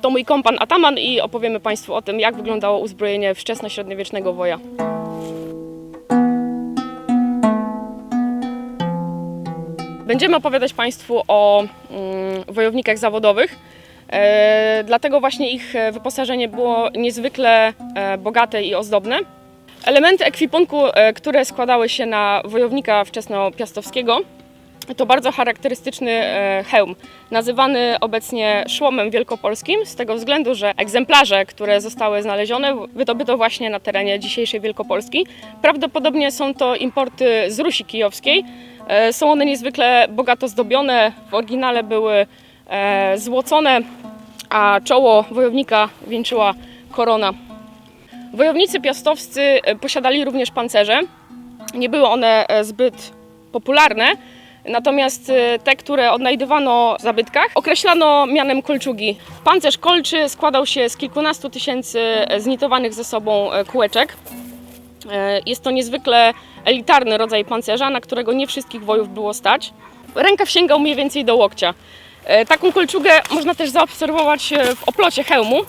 To mój kompan Ataman i opowiemy Państwu o tym, jak wyglądało uzbrojenie wczesnośredniowiecznego woja. Będziemy opowiadać Państwu o mm, wojownikach zawodowych. E, dlatego właśnie ich e, wyposażenie było niezwykle e, bogate i ozdobne. Elementy ekwipunku, e, które składały się na wojownika wczesnopiastowskiego, to bardzo charakterystyczny e, hełm, nazywany obecnie szłomem wielkopolskim, z tego względu, że egzemplarze, które zostały znalezione, wydobyto właśnie na terenie dzisiejszej Wielkopolski. Prawdopodobnie są to importy z Rusi Kijowskiej. E, Są one niezwykle bogato zdobione, w oryginale były e, złocone, a czoło wojownika wieńczyła korona. Wojownicy piastowscy posiadali również pancerze. Nie były one zbyt popularne, natomiast e, te, które odnajdywano w zabytkach, określano mianem kolczugi. Pancerz kolczy składał się z kilkunastu tysięcy e, znitowanych ze sobą e, kółeczek. E, Jest to niezwykle elitarny rodzaj pancerza, na którego nie wszystkich wojów było stać. Rękaw sięgał mniej więcej do łokcia. Taką kolczugę można też zaobserwować w oplocie hełmu.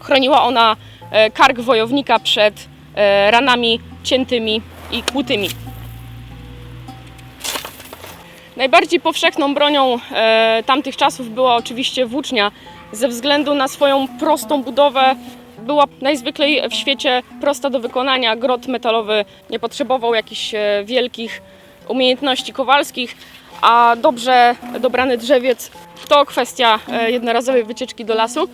Chroniła ona kark wojownika przed ranami ciętymi i kłutymi. Najbardziej powszechną bronią e, tamtych czasów była oczywiście włócznia. Ze względu na swoją prostą budowę była najzwyklej w świecie prosta do wykonania. Grot metalowy nie potrzebował jakichś e, wielkich umiejętności kowalskich, a dobrze dobrany drzewiec to kwestia e, jednorazowej wycieczki do lasu.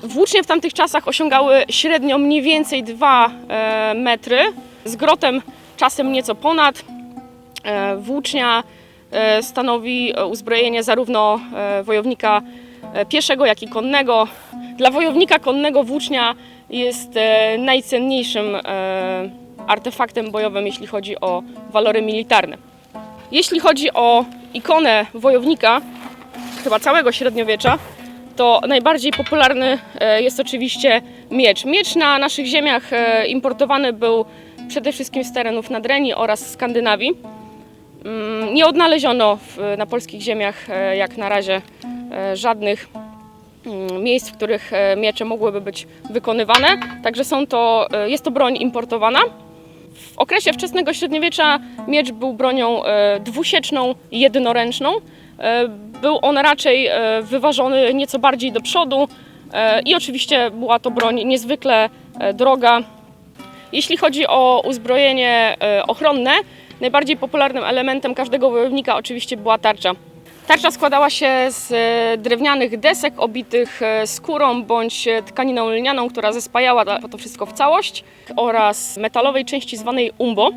Włócznie w tamtych czasach osiągały średnio mniej więcej 2 e, metry, z grotem czasem nieco ponad. E, Włócznia stanowi e, uzbrojenie zarówno e, wojownika e, pieszego, jak i konnego. Dla wojownika konnego włócznia jest e, najcenniejszym e, artefaktem bojowym, jeśli chodzi o walory militarne. Jeśli chodzi o ikonę wojownika, chyba całego średniowiecza, to najbardziej popularny e, jest oczywiście miecz. Miecz na naszych ziemiach e, importowany był przede wszystkim z terenów Nadrenii oraz Skandynawii. Mm, Nie odnaleziono w, na polskich ziemiach e, jak na razie e, żadnych mm, miejsc, w których e, miecze mogłyby być wykonywane. Także są to, jest to broń importowana. W okresie wczesnego średniowiecza miecz był bronią dwusieczną, jednoręczną. Był on raczej wyważony nieco bardziej do przodu i oczywiście była to broń niezwykle droga. Jeśli chodzi o uzbrojenie ochronne, najbardziej popularnym elementem każdego wojownika oczywiście była tarcza. Tarcza składała się z e, drewnianych desek obitych e, skórą bądź e, tkaniną lnianą, która zespajała to wszystko w całość oraz metalowej części zwanej umbo.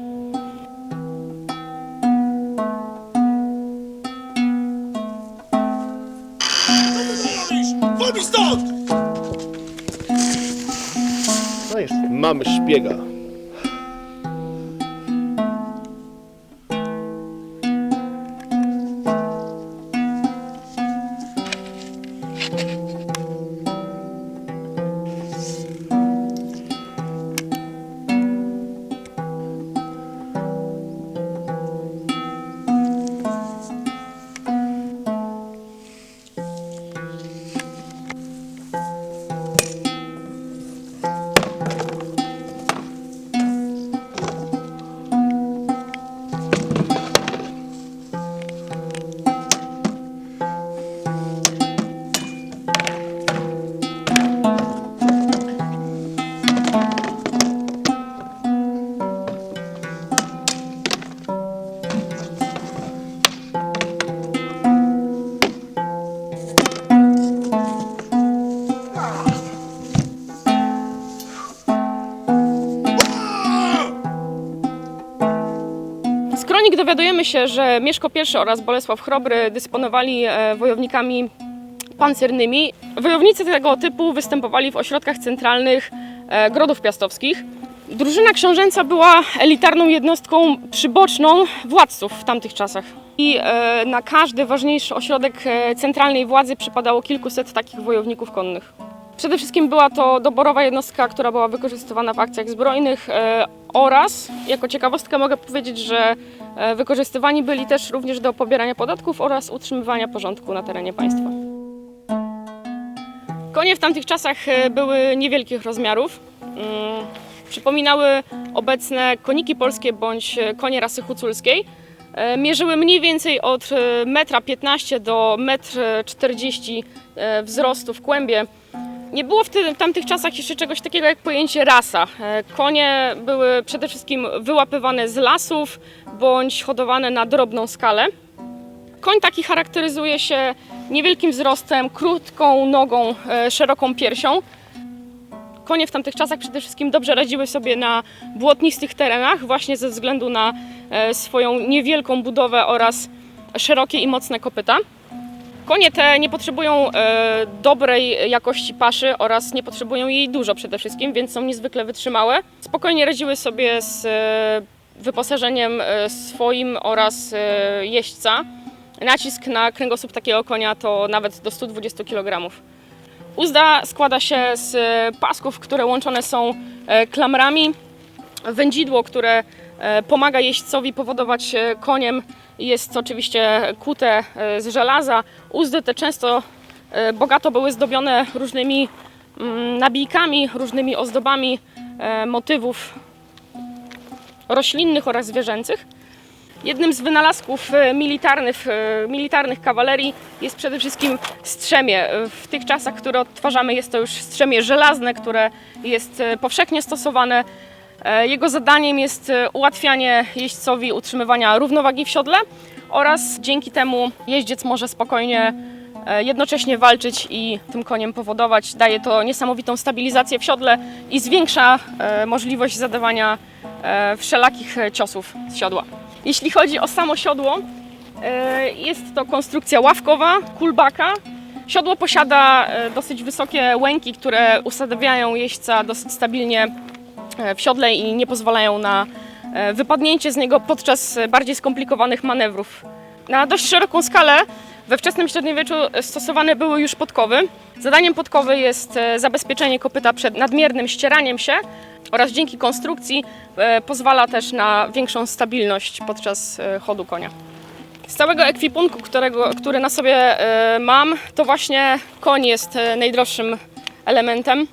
No jest, mamy szpiega. Dowiadujemy się, że Mieszko I oraz Bolesław Chrobry dysponowali e, wojownikami pancernymi. Wojownicy tego typu występowali w ośrodkach centralnych e, grodów piastowskich. Drużyna książęca była elitarną jednostką przyboczną władców w tamtych czasach. I e, na każdy ważniejszy ośrodek centralnej władzy przypadało kilkuset takich wojowników konnych. Przede wszystkim była to doborowa jednostka, która była wykorzystywana w akcjach zbrojnych e, oraz, jako ciekawostkę mogę powiedzieć, że e, wykorzystywani byli też również do pobierania podatków oraz utrzymywania porządku na terenie państwa. Konie w tamtych czasach e, były niewielkich rozmiarów. Mm, Przypominały obecne koniki polskie bądź konie rasy huculskiej. Mierzyły mniej więcej od e, 1,15 m do 1,40 m wzrostu w kłębie. Nie było w, tamtych czasach jeszcze czegoś takiego jak pojęcie rasa. E, Konie były przede wszystkim wyłapywane z lasów bądź hodowane na drobną skalę. Koń taki charakteryzuje się niewielkim wzrostem, krótką nogą, e, szeroką piersią. Konie w tamtych czasach przede wszystkim dobrze radziły sobie na błotnistych terenach, właśnie ze względu na e, swoją niewielką budowę oraz szerokie i mocne kopyta. Konie te nie potrzebują e, dobrej jakości paszy oraz nie potrzebują jej dużo przede wszystkim, więc są niezwykle wytrzymałe. Spokojnie radziły sobie z e, wyposażeniem e, swoim oraz jeźdźca. Nacisk na kręgosłup takiego konia to nawet do 120 kg. Uzda składa się z pasków, które łączone są klamrami. Wędzidło, które pomaga jeźdźcowi powodować koniem, jest oczywiście kute e, z żelaza. Uzdy te często e, bogato były zdobione różnymi mm, nabijkami, różnymi ozdobami e, motywów roślinnych oraz zwierzęcych. Jednym z wynalazków militarnych, militarnych kawalerii jest przede wszystkim strzemie. W tych czasach, które odtwarzamy, jest to już strzemie żelazne, które jest powszechnie stosowane. E, Jego zadaniem jest e, ułatwianie jeźdźcowi utrzymywania równowagi w siodle oraz dzięki temu jeździec może spokojnie e, jednocześnie walczyć i tym koniem powodować. Daje to niesamowitą stabilizację w siodle i zwiększa możliwość zadawania wszelakich ciosów z siodła. Jeśli chodzi o samo siodło, jest to konstrukcja ławkowa, kulbaka. Siodło posiada dosyć wysokie łęki, które usadawiają jeźdźca dosyć stabilnie w siodle i nie pozwalają na e, wypadnięcie z niego podczas e, bardziej skomplikowanych manewrów. Na dość szeroką skalę we wczesnym średniowieczu stosowane były już podkowy. Zadaniem podkowy jest e, zabezpieczenie kopyta przed nadmiernym ścieraniem się oraz dzięki konstrukcji e, pozwala też na większą stabilność podczas e, chodu konia. Z całego ekwipunku, którego, który na sobie e, mam, to właśnie koń jest e, najdroższym elementem.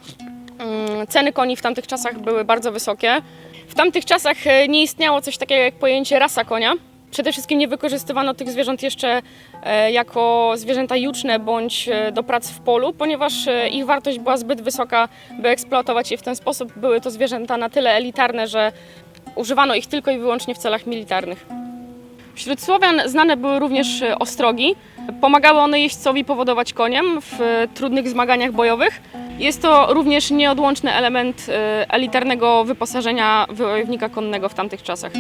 Ceny koni w tamtych czasach były bardzo wysokie. W tamtych czasach e, nie istniało coś takiego jak pojęcie rasa konia. Przede wszystkim nie wykorzystywano tych zwierząt jeszcze e, jako zwierzęta juczne bądź e, do prac w polu, ponieważ ich wartość była zbyt wysoka, by eksploatować je w ten sposób. Były to zwierzęta na tyle elitarne, że używano ich tylko i wyłącznie w celach militarnych. Wśród Słowian znane były również e, ostrogi. Pomagały one jeźdźcowi powodować koniem w e, trudnych zmaganiach bojowych. Jest to również nieodłączny element e, elitarnego wyposażenia wojownika konnego w tamtych czasach.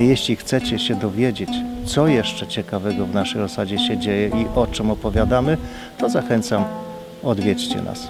Jeśli chcecie się dowiedzieć, co jeszcze ciekawego w naszej osadzie się dzieje i o czym opowiadamy, to zachęcam, odwiedźcie nas.